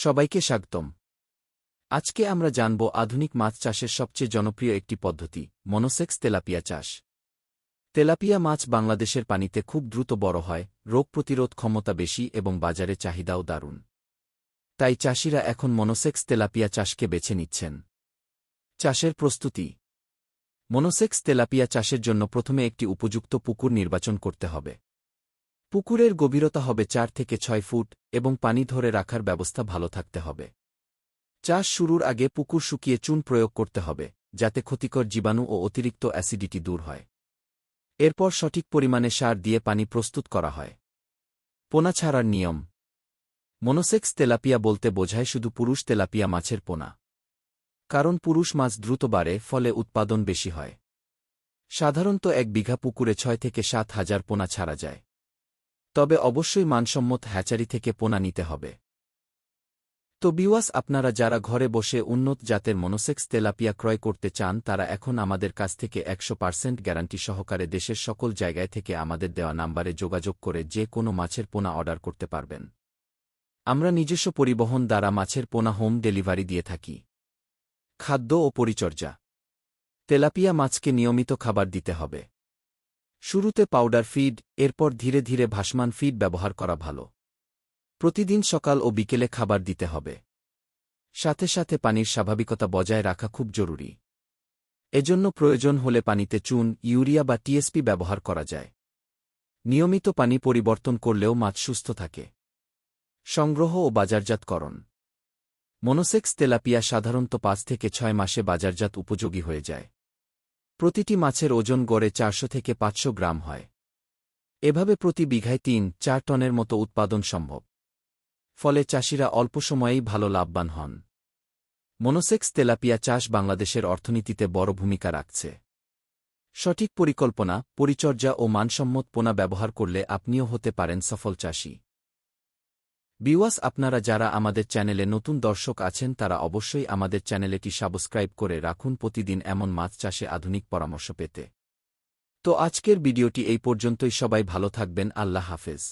সবাইকে স্বাগতম। আজকে আমরা জানব আধুনিক মাছ চাষের সবচেয়ে জনপ্রিয় একটি পদ্ধতি, মনোসেক্স তেলাপিয়া চাষ। তেলাপিয়া মাছ বাংলাদেশের পানিতে খুব দ্রুত বড় হয়, রোগ প্রতিরোধ ক্ষমতা বেশি এবং বাজারে চাহিদাও দারুণ। তাই চাষিরা এখন মনোসেক্স তেলাপিয়া চাষকে বেছে নিচ্ছেন। চাষের প্রস্তুতি। মনোসেক্স তেলাপিয়া চাষের জন্য প্রথমে একটি উপযুক্ত পুকুর নির্বাচন করতে হবে। পুকুরের গভীরতা হবে চার থেকে ছয় ফুট, এবং পানি ধরে রাখার ব্যবস্থা ভালো থাকতে হবে। চাষ শুরুর আগে পুকুর শুকিয়ে চুন প্রয়োগ করতে হবে, যাতে ক্ষতিকর জীবাণু ও অতিরিক্ত অ্যাসিডিটি দূর হয়। এরপর সঠিক পরিমাণে সার দিয়ে পানি প্রস্তুত করা হয়। পোনা ছাড়ার নিয়ম। মনোসেক্স তেলাপিয়া বলতে বোঝায় শুধু পুরুষ তেলাপিয়া মাছের পোনা। কারণ পুরুষ মাছ দ্রুত বাড়ে, ফলে উৎপাদন বেশি হয়। সাধারণত এক বিঘা পুকুরে ছয় থেকে সাত হাজার পোনা ছাড়া যায়। তবে অবশ্যই মানসম্মত হ্যাচারি থেকে পোনা নিতে হবে। তো বিওয়াস, আপনারা যারা ঘরে বসে উন্নত জাতের মনোসেক্স তেলাপিয়া ক্রয় করতে চান, তারা এখন আমাদের কাছ থেকে একশো পার্সেন্ট গ্যারান্টি সহকারে দেশের সকল জায়গায় থেকে আমাদের দেওয়া নাম্বারে যোগাযোগ করে যে কোনো মাছের পোনা অর্ডার করতে পারবেন। আমরা নিজস্ব পরিবহন দ্বারা মাছের পোনা হোম ডেলিভারি দিয়ে থাকি। খাদ্য ও পরিচর্যা। তেলাপিয়া মাছকে নিয়মিত খাবার দিতে হবে। শুরুতে পাউডার ফিড, এরপর ধীরে ধীরে ভাসমান ফিড ব্যবহার করা ভালো। প্রতিদিন সকাল ও বিকেলে খাবার দিতে হবে। সাথে সাথে পানির স্বাভাবিকতা বজায় রাখা খুব জরুরি। এজন্য প্রয়োজন হলে পানিতে চুন, ইউরিয়া বা টিএসপি ব্যবহার করা যায়। নিয়মিত পানি পরিবর্তন করলেও মাছ সুস্থ থাকে। সংগ্রহ ও বাজারজাতকরণ। মনোসেক্স তেলাপিয়া সাধারণত পাঁচ থেকে ছয় মাসে বাজারজাত উপযোগী হয়ে যায়। প্রতিটি মাছের ওজন গড়ে চারশো থেকে পাঁচশো গ্রাম হয়। এভাবে প্রতি বিঘায় তিন, চার টনের মতো উৎপাদন সম্ভব। ফলে চাষিরা অল্প সময়েই ভালো লাভবান হন। মনোসেক্স তেলাপিয়া চাষ বাংলাদেশের অর্থনীতিতে বড় ভূমিকা রাখছে। সঠিক পরিকল্পনা, পরিচর্যা ও মানসম্মত পোনা ব্যবহার করলে আপনিও হতে পারেন সফল চাষী। বিওয়াস, আপনারা যারা আমাদের চ্যানেলে নতুন দর্শক আছেন, তারা অবশ্যই আমাদের চ্যানেলেটি সাবস্ক্রাইব করে রাখুন। প্রতিদিন এমন মাছ চাষে আধুনিক পরামর্শ পেতে। তো আজকের ভিডিওটি এই পর্যন্তই। সবাই ভালো থাকবেন। আল্লাহ হাফেজ।